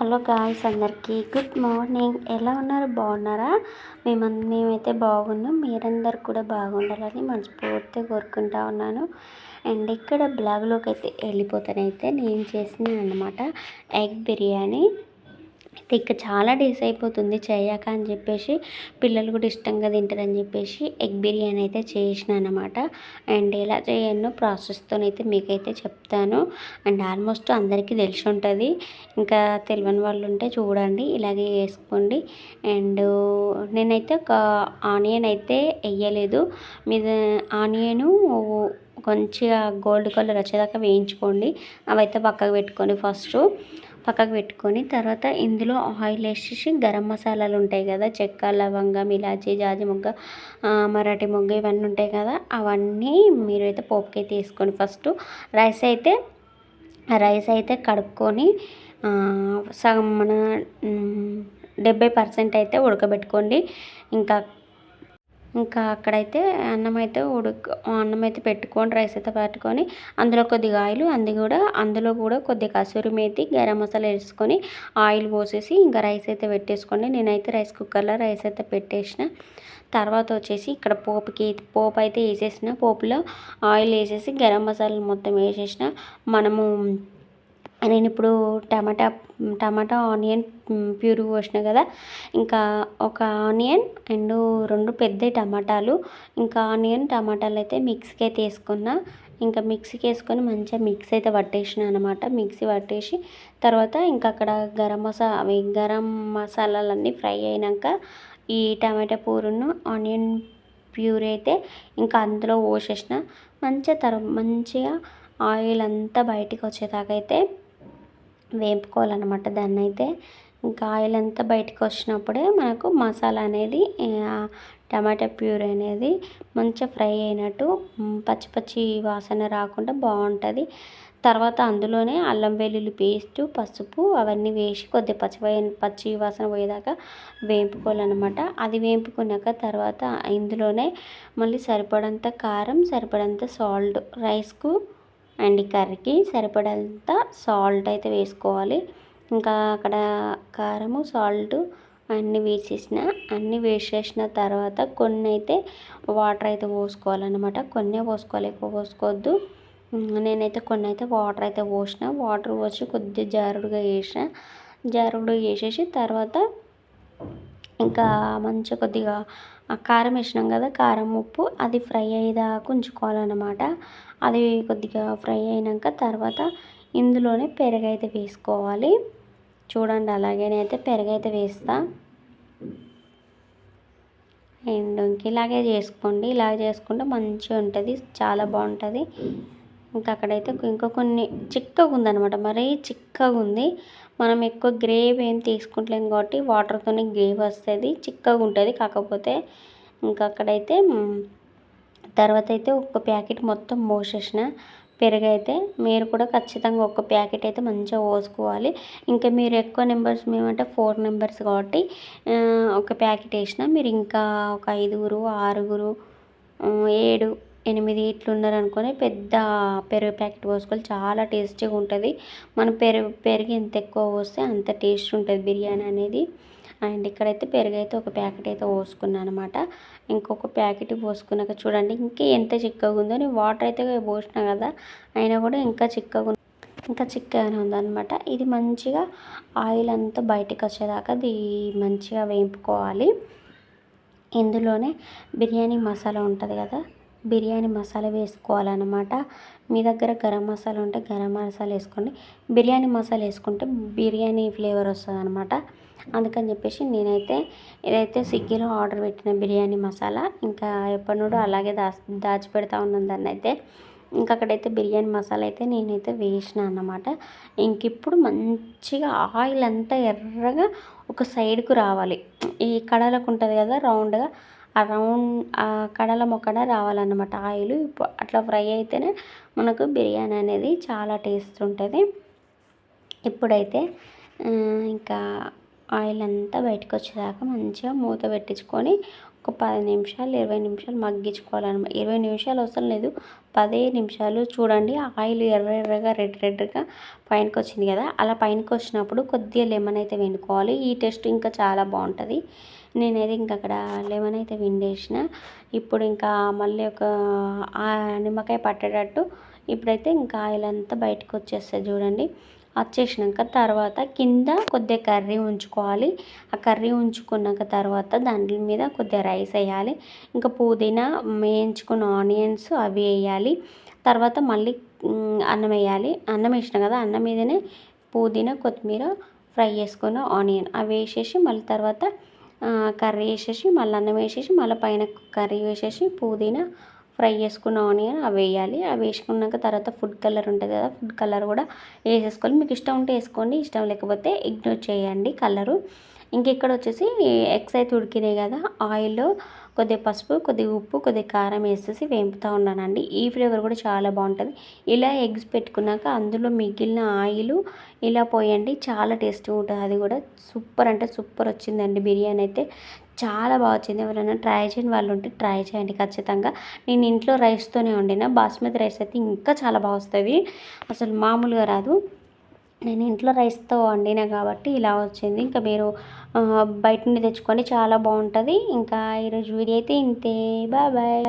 Hello guys అందరికీ good morning. ఎలా ఉన్నారు? బాగున్నారా? మేము మేమైతే బాగున్నాం. మీరందరు కూడా బాగుండాలని మనస్ఫూర్తిగా కోరుకుంటా ఉన్నాను. అండ్ ఇక్కడ బ్లాగ్లోకి అయితే వెళ్ళిపోతానైతే నేను చేసిన అనమాట ఎగ్ బిర్యానీ. ఇక చాలా డేస్ అయిపోతుంది చేయక అని చెప్పేసి పిల్లలు కూడా ఇష్టంగా తింటారని చెప్పేసి ఎగ్ బిర్యానీ అయితే చేసిన అనమాట అండ్ ఎలా చేయనో ప్రాసెస్తోనైతే మీకైతే చెప్తాను. అండ్ ఆల్మోస్ట్ అందరికీ తెలిసి ఉంటుంది. ఇంకా తెలియని వాళ్ళు ఉంటే చూడండి ఇలాగే వేసుకోండి. అండ్ నేనైతే ఒక ఆనియన్ అయితే వేయలేదు. మీద ఆనియను కొంచెం గోల్డ్ కలర్ వచ్చేదాకా వేయించుకోండి. అవైతే పక్కకు పెట్టుకొని ఫస్ట్. పక్కకు పెట్టుకొని తర్వాత ఇందులో ఆయిల్ వేసేసి గరం మసాలాలు ఉంటాయి కదా చెక్క లవంగం ఇలాచి జాజి మొగ్గ మరాఠీ మొగ్గ ఇవన్నీ ఉంటాయి కదా అవన్నీ మీరు అయితే పోపుకైతే వేసుకొని ఫస్ట్ రైస్ అయితే రైస్ అయితే కడుక్కొని సగం మన డెబ్బై పర్సెంట్ అయితే ఉడకబెట్టుకోండి. ఇంకా ఇంకా అక్కడైతే అన్నం అయితే ఉడక అన్నం అయితే పెట్టుకొని రైస్ అయితే పెట్టుకొని అందులో కొద్దిగా ఆయిల్ అంది కూడా అందులో కూడా కొద్దిగా కసూరి మేతి గరం మసాలా వేసుకొని ఆయిల్ పోసేసి ఇంకా రైస్ అయితే పెట్టేసుకోండి. నేనైతే రైస్ కుక్కర్లో రైస్ అయితే పెట్టేసిన. తర్వాత వచ్చేసి ఇక్కడ పోపుకి పోపు అయితే వేసేసిన. పోపులో ఆయిల్ వేసేసి గరం మసాలా మొత్తం వేసేసిన. మనము నేను ఇప్పుడు టమాటా టమాటా ఆనియన్ ప్యూర్ పోసిన కదా. ఇంకా ఒక ఆనియన్ అండ్ రెండు పెద్ద టమాటాలు. ఇంకా ఆనియన్ టమాటాలు అయితే మిక్సీకి అయితే వేసుకున్న. ఇంకా మిక్సీకి వేసుకొని మంచిగా మిక్స్ అయితే పట్టేసిన అనమాట మిక్సీ పట్టేసి తర్వాత ఇంకా అక్కడ గరం మసా అవి గరం మసాలాలన్నీ ఫ్రై అయినాక ఈ టమాటా పూరును ఆనియన్ ప్యూరీ అయితే ఇంకా అందులో పోసేసిన. మంచిగా తర మంచిగా ఆయిల్ అంతా బయటికి వచ్చేదాకా అయితే వేపుకోవాలన్నమాట. దాన్ని అయితే ఇంకా ఆయిల్ అంతా బయటకు వచ్చినప్పుడే మనకు మసాలా అనేది టమాటా ప్యూరీ అనేది మంచిగా ఫ్రై అయినట్టు పచ్చి పచ్చి వాసన రాకుండా బాగుంటుంది. తర్వాత అందులోనే అల్లం వెల్లుల్లి పేస్టు పసుపు అవన్నీ వేసి కొద్దిగా పచ్చి పచ్చి వాసన పోయేదాకా వేపుకోవాలన్నమాట. అది వేపుకున్నాక తర్వాత ఇందులోనే మళ్ళీ సరిపడంత కారం సరిపడంత సాల్ట్ రైస్కు అండ్ కర్రీకి సరిపడంత సాల్ట్ అయితే వేసుకోవాలి. ఇంకా అక్కడ కారము సాల్ట్ అన్నీ వేసేసిన అన్నీ వేసేసిన తర్వాత కొన్ని అయితే వాటర్ అయితే పోసుకోవాలన్నమాట. కొన్ని పోసుకోవాలి ఎక్కువ పోసుకోవద్దు. నేనైతే కొన్ని అయితే వాటర్ అయితే పోసిన. వాటర్ పోసి కొద్దిగా జారుడుగా వేసిన. జారుడుగా వేసేసి తర్వాత ఇంకా మంచిగా కొద్దిగా కారం వేసినాం కదా కారం ఉప్పు అది ఫ్రై అయ్యేదాకా ఉంచుకోవాలన్నమాట. అది కొద్దిగా ఫ్రై అయినాక తర్వాత ఇందులోనే పెరుగు అయితే వేసుకోవాలి. చూడండి అలాగే అయితే పెరుగు వేస్తా. అండ్ ఇలాగే చేసుకోండి ఇలా చేసుకుంటే మంచిగా ఉంటుంది చాలా బాగుంటుంది. ఇంకా అక్కడైతే ఇంకా కొన్ని చిక్కగా ఉందన్నమాట మరీ చిక్కగా ఉంది. మనం ఎక్కువ గ్రేవీ ఏం తీసుకుంటలేం కాబట్టి వాటర్తోనే గ్రేవ్ వస్తుంది చిక్కగా ఉంటుంది. కాకపోతే ఇంకా అక్కడైతే తర్వాత అయితే ఒక ప్యాకెట్ మొత్తం మోసేసిన. పెరుగు అయితే మీరు కూడా ఖచ్చితంగా ఒక ప్యాకెట్ అయితే మంచిగా పోసుకోవాలి. ఇంకా మీరు ఎక్కువ నెంబర్స్ మేమంటే ఫోర్ నెంబర్స్ కాబట్టి ఒక ప్యాకెట్ వేసిన మీరు ఇంకా ఒక ఐదుగురు ఆరుగురు ఏడు ఎనిమిది ఇట్లు ఉన్నారనుకొని పెద్ద పెరుగు ప్యాకెట్ పోసుకోవాలి. చాలా టేస్టీగా ఉంటుంది. మనం పెరుగు పెరుగు ఎంత ఎక్కువ పోస్తే అంత టేస్ట్ ఉంటుంది బిర్యానీ అనేది. అండ్ ఇక్కడైతే పెరుగు అయితే ఒక ప్యాకెట్ అయితే పోసుకున్నాను అనమాట ఇంకొక ప్యాకెట్ పోసుకున్నాక చూడండి ఇంకా ఎంత చిక్కగా ఉందో. నేను వాటర్ అయితే పోసిన కదా అయినా కూడా ఇంకా చిక్కగా ఇంకా చిక్కగానే ఉందన్నమాట. ఇది మంచిగా ఆయిల్ అంతా బయటకు వచ్చేదాకా అది మంచిగా వేయింపుకోవాలి. ఇందులోనే బిర్యానీ మసాలా ఉంటుంది కదా బిర్యానీ మసాలా వేసుకోవాలన్నమాట. మీ దగ్గర గరం మసాలా ఉంటే గరం మసాలా వేసుకోండి. బిర్యానీ మసాలా వేసుకుంటే బిర్యానీ ఫ్లేవర్ వస్తుంది అనమాట అందుకని చెప్పేసి నేనైతే ఇదైతే స్విగ్గీలో ఆర్డర్ పెట్టిన బిర్యానీ మసాలా ఇంకా ఎప్పటినుడో అలాగే దాచి దాచిపెడతా ఉన్నాను దాన్ని అయితే. ఇంకా అక్కడైతే బిర్యానీ మసాలా అయితే నేనైతే వేసిన అన్నమాట. ఇంక ఇప్పుడు మంచిగా ఆయిల్ అంతా ఎర్రగా ఒక సైడ్కు రావాలి. ఈ కడలకు ఉంటుంది కదా రౌండ్గా ఆ రౌండ్ ఆ కడల మొక్కడ రావాలన్నమాట ఆయిల్. అట్లా ఫ్రై అయితేనే మనకు బిర్యానీ అనేది చాలా టేస్ట్ ఉంటుంది. ఇప్పుడైతే ఇంకా ఆయిల్ అంతా బయటకు వచ్చేదాకా మంచిగా మూత పెట్టించుకొని ఒక పది నిమిషాలు ఇరవై నిమిషాలు మగ్గించుకోవాలన్నమాట ఇరవై నిమిషాలు అవసరం లేదు. పదే నిమిషాలు చూడండి ఆయిల్ ఎర్ర ఎర్రగా రెడ్ రెడ్గా పైనకి వచ్చింది కదా. అలా పైనకి వచ్చినప్పుడు కొద్దిగా లెమన్ అయితే వండుకోవాలి. ఈ టేస్ట్ ఇంకా చాలా బాగుంటుంది. నేనైతే ఇంక అక్కడ లెమన్ అయితే విండేసిన. ఇప్పుడు ఇంకా మళ్ళీ ఒక నిమ్మకాయ పట్టేటట్టు ఇప్పుడైతే ఇంకా ఆయిల్ అంతా బయటకు వచ్చేస్తుంది చూడండి. వచ్చేసినాక తర్వాత కింద కొద్దిగా కర్రీ ఉంచుకోవాలి. ఆ కర్రీ ఉంచుకున్నాక తర్వాత దాని మీద కొద్దిగా రైస్ వేయాలి. ఇంకా పుదీనా వేయించుకున్న ఆనియన్స్ అవి వేయాలి. తర్వాత మళ్ళీ అన్నం వేయాలి. అన్నం వేసిన కదా అన్నం మీదనే పుదీనా కొత్తిమీర ఫ్రై చేసుకున్న ఆనియన్ అవి వేసేసి మళ్ళీ తర్వాత కర్రీ వేసేసి మళ్ళీ అన్నం వేసేసి మళ్ళీ పైన కర్రీ వేసేసి పుదీనా ఫ్రై చేసుకున్న ఆనియన్ అవి వేయాలి. అవి వేసుకున్నాక తర్వాత ఫుడ్ కలర్ ఉంటుంది కదా ఫుడ్ కలర్ కూడా వేసేసుకోవాలి. మీకు ఇష్టం ఉంటే వేసుకోండి ఇష్టం లేకపోతే ఇగ్నోర్ చేయండి కలరు. ఇంకెక్కడ వచ్చేసి ఎగ్స్ అయితే ఉడికినాయి కదా ఆయిల్లో కొద్దిగా పసుపు కొద్దిగా ఉప్పు కొద్దిగా కారం వేసేసి వేపుతూ ఉన్నానండి. ఈ ఫ్లేవర్ కూడా చాలా బాగుంటుంది. ఇలా ఎగ్స్ పెట్టుకున్నాక అందులో మిగిలిన ఆయిల్ ఇలా పోయండి చాలా టేస్టీ ఉంటుంది. అది కూడా సూపర్ అంటే సూపర్ వచ్చిందండి బిర్యానీ అయితే. చాలా బాగా వచ్చింది. ఎవరైనా ట్రై చేయని వాళ్ళు ఉంటే ట్రై చేయండి ఖచ్చితంగా. నేను ఇంట్లో రైస్తోనే వండిన బాస్మతి రైస్ అయితే ఇంకా చాలా బాగా వస్తుంది. అసలు మామూలుగా రాదు. నేను ఇంట్లో రైస్తో వండిన కాబట్టి ఇలా వచ్చింది. ఇంకా మీరు బయట నుండి తెచ్చుకొని చాలా బాగుంటుంది. ఇంకా ఈరోజు వీడియో అయితే ఇంతే. Bye bye.